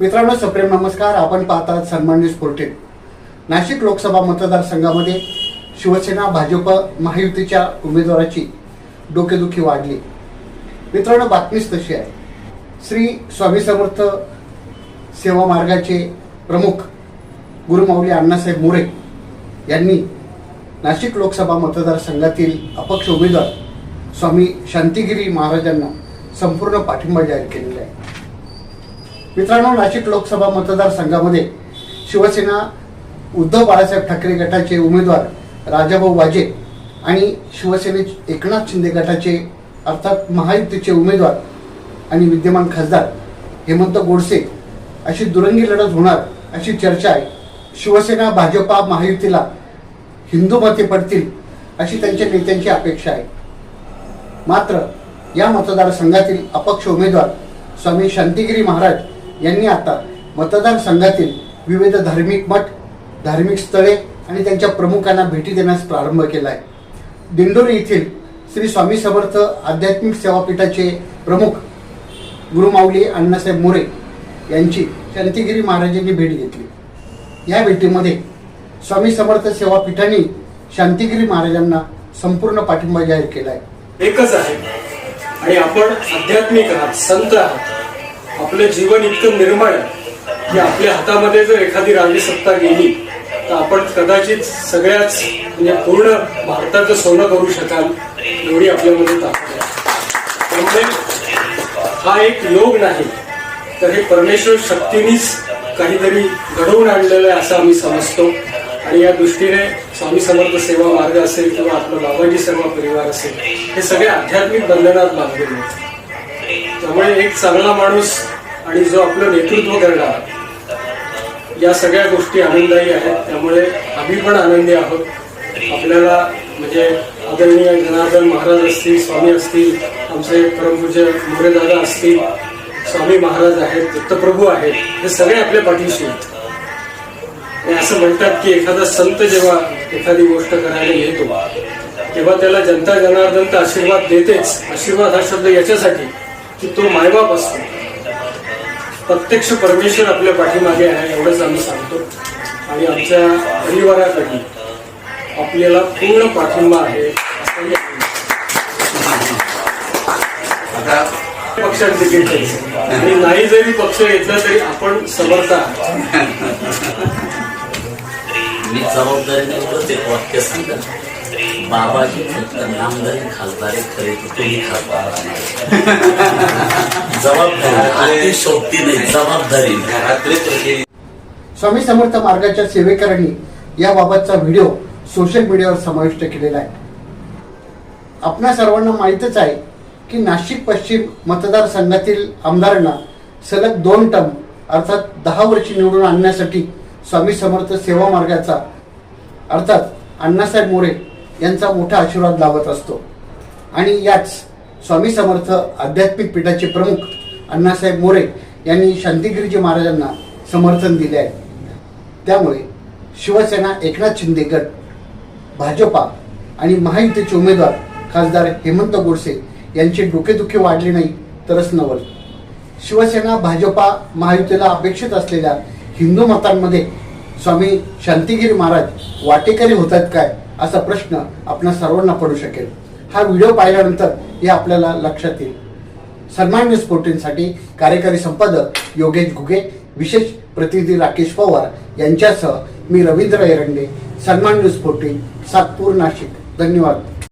मित्रांनो सप्रेम नमस्कार. आपण पाहतात सन्मान न्यूज फोर्टीन नाशिक लोकसभा मतदारसंघामध्ये शिवसेना भाजप महायुतीच्या उमेदवाराची डोकेदुखी वाढली. मित्रांनो बातमीच तशी आहे. श्री स्वामी समर्थ सेवा मार्गाचे प्रमुख गुरुमाऊली अण्णासाहेब मोरे यांनी नाशिक लोकसभा मतदारसंघातील अपक्ष उमेदवार स्वामी शांतिगिरी महाराजांना संपूर्ण पाठिंबा जाहीर केलेला आहे. मित्रांनो नाशिक लोकसभा मतदारसंघामध्ये शिवसेना उद्धव बाळासाहेब ठाकरे गटाचे उमेदवार राजाभाऊ वाजे आणि शिवसेने एकनाथ शिंदे गटाचे अर्थात महायुतीचे उमेदवार आणि विद्यमान खासदार हेमंत गोडसे अशी दुरंगी लढत होणार अशी चर्चा आहे. शिवसेना भाजपा महायुतीला हिंदू मते पडतील अशी त्यांच्या नेत्यांची अपेक्षा आहे. मात्र या मतदारसंघातील अपक्ष उमेदवार स्वामी शांतिगिरी महाराज यांनी आता मतदारसंघातील विविध धार्मिक मठ धार्मिक स्थळे आणि त्यांच्या प्रमुखांना भेटी देण्यास प्रारंभ केला आहे दिंडोरी येथील श्री स्वामी समर्थ आध्यात्मिक सेवापीठाचे प्रमुख गुरुमाऊली अण्णासाहेब मोरे यांची शांतिगिरी महाराजांनी भेट घेतली. या भेटीमध्ये स्वामी समर्थ सेवापीठाने शांतिगिरी महाराजांना संपूर्ण पाठिंबा जाहीर केला आहे एकच आहे. आणि आपण आध्यात्मिक आहात संत आहात. आपलं जीवन इतकं निर्मळ की आपल्या हातामध्ये जर एखादी राजवी सत्ता गेली तर आपण कदाचित सगळ्याच म्हणजे पूर्ण भारताचं सोनं करू शकाल एवढी आपल्यामध्ये ताकद आहे. त्यामुळे हा एक योग नाही तर हे परमेश्वर शक्तीनीच काहीतरी घडवून आणलेलं आहे असं आम्ही समजतो. आणि या दृष्टीने स्वामी समर्थ सेवा मार्ग असेल किंवा आपलं बाबाजी सेवा परिवार असेल हे सगळे आध्यात्मिक बंधनात बांधलेले आहेत त्यामुळे एक चांगला माणूस आणि जो आपलं नेतृत्व करणार या सगळ्या गोष्टी आनंददायी आहेत. त्यामुळे आम्ही पण आनंदी आहोत. आपल्याला म्हणजे आदरणीय जनार्दन महाराज असतील स्वामी असतील आमचे परमपूज्य मोरेदादा असतील स्वामी महाराज आहेत दत्तप्रभू आहेत हे सगळे आपल्या पाठीशी आहेत. असं म्हणतात की एखादा संत जेव्हा एखादी गोष्ट करायला येतो तेव्हा त्याला जनता जनार्दन तर आशीर्वाद देतेच. आशीर्वाद हा शब्द याच्यासाठी की तो मायबाप असतो प्रत्यक्ष परमेश्वर आपल्या पाठीमागे आहे एवढंच आम्ही सांगतो. आणि आमच्या परिवाराकडे आपल्याला पूर्ण पाठिंबा आहे पक्षात तिकीट आणि नाही जरी पक्ष घेतला तरी आपण समर्थ आहात. मी जबाबदारीने एवढंच एक वाक्य सांगत बाबाजी फक्त नामदारी खासदारी खरे कुठेही खासदार जबाबदारी शोधती नाही जबाबदारी. स्वामी समर्थ मार्गाच्या सेवेकरांनी याबाबतचा व्हिडिओ सोशल मीडियावर समाविष्ट केलेला आहे. आपणा सर्वांना माहीतच आहे की नाशिक पश्चिम मतदारसंघातील आमदारांना सलग दोन टर्म अर्थात दहा वर्षी निवडून आणण्यासाठी स्वामी समर्थ सेवा मार्गाचा अर्थात अण्णासाहेब मोरे यांचा मोठा आशीर्वाद लाभत असतो. आणि याच स्वामी समर्थ आध्यात्मिक पीठाचे प्रमुख अण्णासाहेब मोरे यांनी शांतिगिरीजी महाराजांना समर्थन दिले आहे. त्यामुळे शिवसेना एकनाथ शिंदे गट भाजपा आणि महायुतीचे उमेदवार खासदार हेमंत गोडसे यांची डोकेदुखी वाढली नाही तरच नवल शिवसेना भाजपा महायुतीला अपेक्षित असलेल्या हिंदू मतांमध्ये स्वामी शांतिगिरी महाराज वाटेकरी होतात काय असा प्रश्न आपल्या सर्वांना पडू शकेल. हा व्हिडिओ पाहिल्यानंतर हे आपल्याला लक्षात येईल. सन्मान न्यूज फोर्टीनसाठी कार्यकारी संपादक योगेश घुगे विशेष प्रतिनिधी राकेश पवार यांच्यासह मी रवींद्र एरंडे सन्मान न्यूज फोर्टीन सातपूर नाशिक. धन्यवाद.